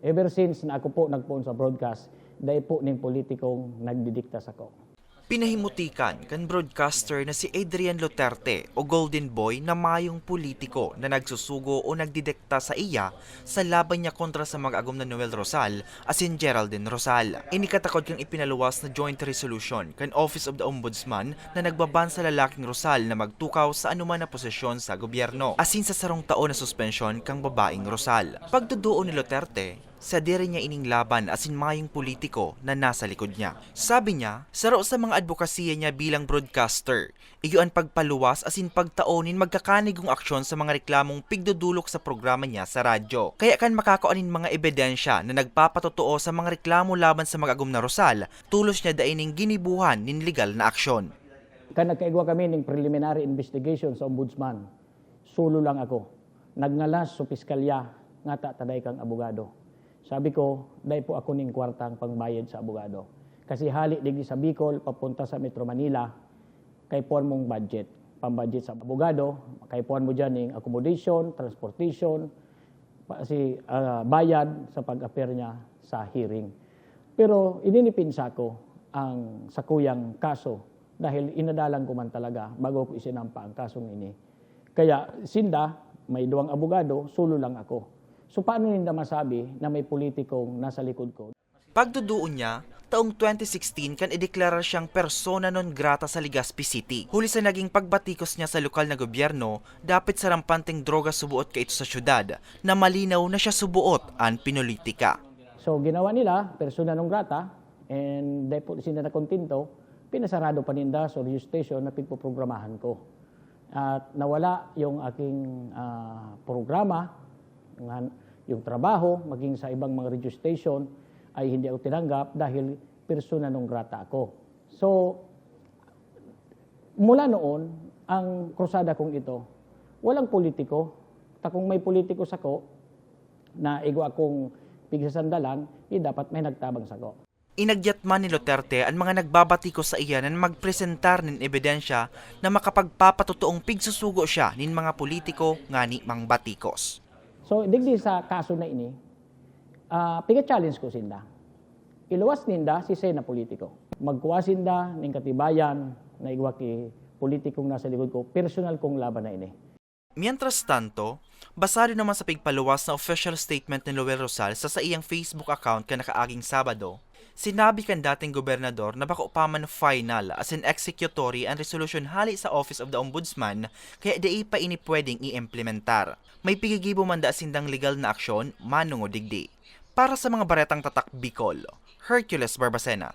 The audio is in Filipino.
Ever since na ako po nagpoon sa broadcast, dahil po ning politikong nagdidikta sa. Pinahimutikan kan broadcaster na si Adrian Luterte o Golden Boy na mayong politiko na nagsusugo o nagdidekta sa iya sa laban niya kontra sa mag-agom na Noel Rosal asin Geraldine Rosal. Inikatakod kang ipinaluwas na joint resolution kan Office of the Ombudsman na nagbaban sa lalaking Rosal na magtukaw sa anuman na posisyon sa gobyerno asin sa sarong taon na suspensyon kang babaeng Rosal. Pagduduo ni Luterte, sa diri niya ining laban asin mayong politiko na nasa likod niya. Sabi niya, saro sa mga advokasya niya bilang broadcaster, iyo ang pagpaluwas asin pagtaonin magkakanigong aksyon sa mga reklamong pigdudulok sa programa niya sa radyo. Kaya kan makakaunin mga ebidensya na nagpapatotoo sa mga reklamo laban sa mag-agom na Rosal, tulos niya daining ginibuhan nin legal na aksyon. Kan nagkaigwa kami ng preliminary investigation sa ombudsman, sulo lang ako. Nagngalas sa piskalya, nga ta taday kang abogado. Sabi ko, dahil po ako ning kwartang pangbayad sa abogado. Kasi hali digdi sa Bicol, papunta sa Metro Manila, kay puan mong budget. Pambudget sa abogado, kay puan mo dyan ng accommodation, transportation, si ah, bayad sa pag-appear niya sa hearing. Pero ininipinsa ko ang sakuyang kaso dahil inadalang ko man talaga bago ko isinampa ang kasong ini. Kaya sinda, may duwang abogado, sulo lang ako. So paano ninda masabi na may politikong nasa likod ko? Pagduduon niya, taong 2016 kan ideklara siyang persona non grata sa Legazpi City. Huli sa naging pagbatikos niya sa lokal na gobyerno, dapat sa rampanteng droga subuot ka ito sa syudad, na malinaw na siya subuot ang pinulitika. So ginawa nila, persona non grata, and dahil sila na kontento, pinasarado pa ninda sa radio station na pigpoprogramahan ko. At nawala yung aking ah, programa, yung trabaho, maging sa ibang mga radio station, ay hindi ako tinanggap dahil persona non grata ako. So, mula noon, ang krusada kong ito, walang politiko. Takong may politiko sa ko, na igo akong pigsasandalan, eh dapat may nagtabang sa ko. Inagyat man ni Duterte ang mga nagbabatiko sa iya na magpresentar nin ebidensya na makapagpapatotoong pigsusugo siya nin mga politiko nga ni mang batikos. So, digdi sa kaso na ini, ah piga-challenge ko sinda. Iluwas ninda si Sena politiko. Magkuha sinda ng katibayan na igwa ki politikong nasa likod ko, personal kong laban na ini. Mientras tanto, basado naman sa pigpaluwas na official statement ni Noel Rosal sa sa iyang Facebook account ka nakaaging Sabado, sinabi kan dating gobernador na baka upaman final as in executory ang resolution hali sa Office of the Ombudsman kaya di pa ini pwedeng i-implementar. May pigigibo man da sindang legal na aksyon manungo digdi. Para sa mga baretang tatak Bicol, Hercules Barbacena.